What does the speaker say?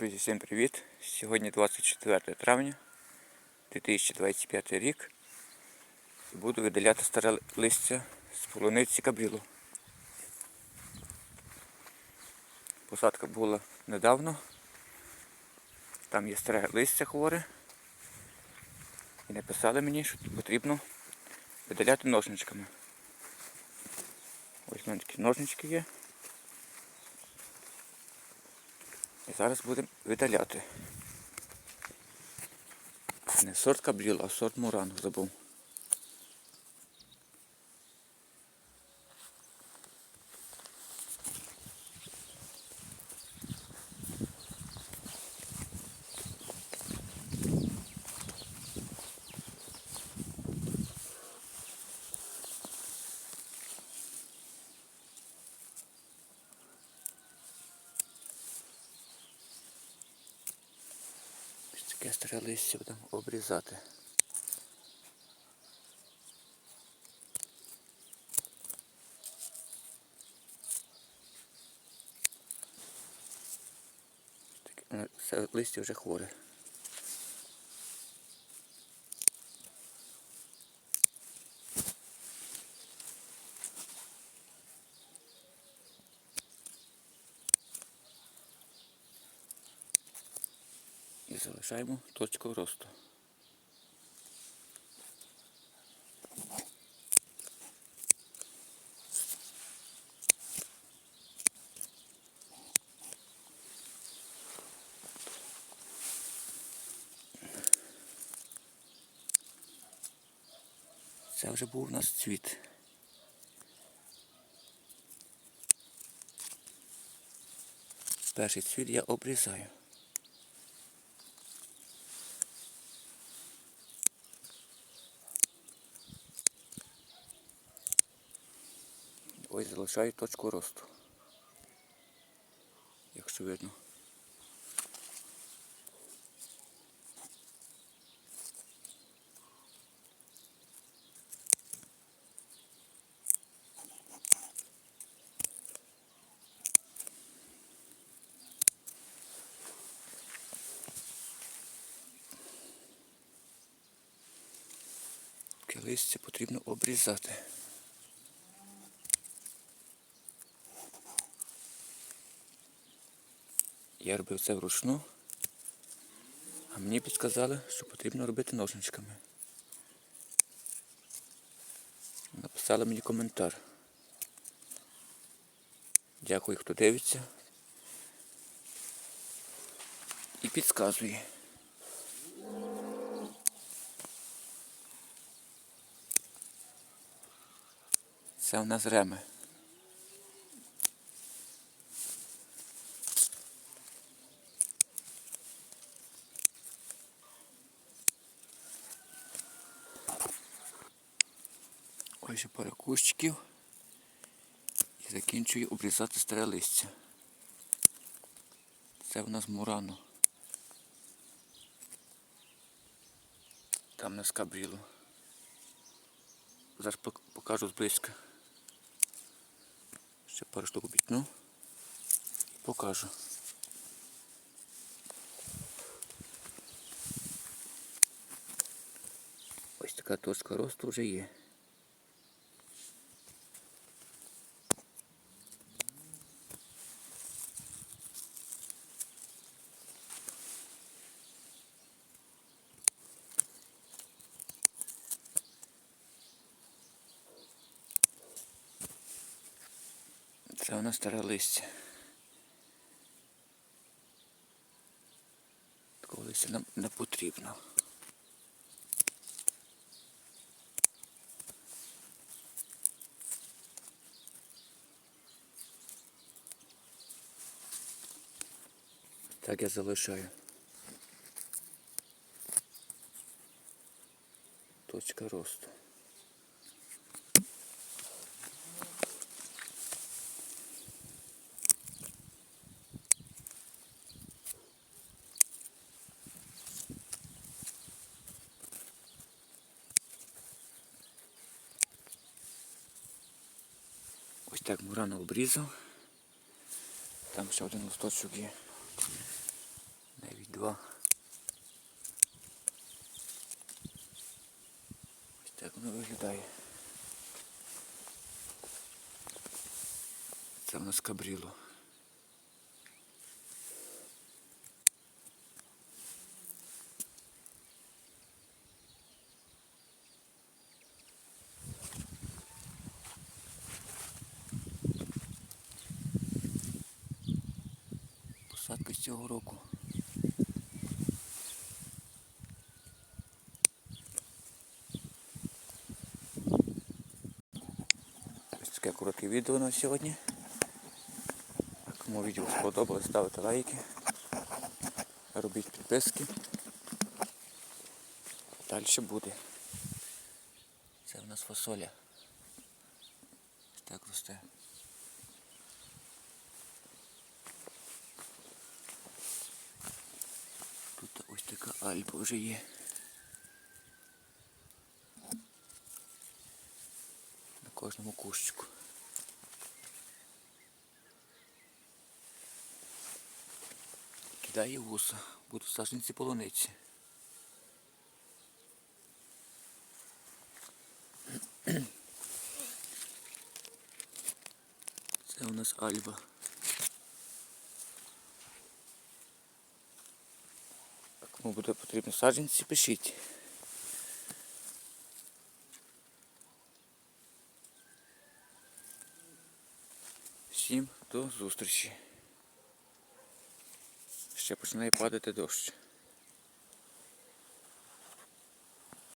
Друзі, всім привіт! Сьогодні 24 травня 2025 рік. І буду видаляти старе листя з полуниці кабрілу. Посадка була недавно. Там є старе листя хворе. І написали мені, що потрібно видаляти ножничками. Ось в мене такі ножнички є. І зараз будемо видаляти. Не сорт кабріл, а сорт мурану забув. Ось старе листя будемо обрізати. Таке, е, Все листя вже хворе. Залишаємо точку росту. Це вже був у нас цвіт. Перший цвіт я обрізаю. Ось залишаю точку росту. Якщо видно. Листя потрібно обрізати. Я робив це вручну, а мені підказали, що потрібно робити ножничками. Написали мені коментар. Дякую, хто дивиться. І підказує. Це в нас реми. Ось ще пара кущиків. І закінчую обрізати старе листя. Це в нас мурано. Там у нас кабріло. Зараз покажу зблизька. Ще пару штук обітну. Покажу. Ось така точка росту вже є. Це нас старе листя. Такого листя нам не потрібно. Так я залишаю. Точка росту. Ось так мурано обрізав. Там ще один листочок є. Навіть два. Ось так воно виглядає. Це в нас кабріло. Посадка з цього року. Ось таке коротке відео на сьогодні. Кому відео сподобалось, ставте лайки, робіть підписки. Далі буде. Це в нас фасоля. Так росте. Альба вже є. На кожному кущику. Кидає вуса, будуть саженці полуниці. Це у нас альба. Кому буде потрібно саджанці, пишіть. Всім до зустрічі. Ще починає падати дощ.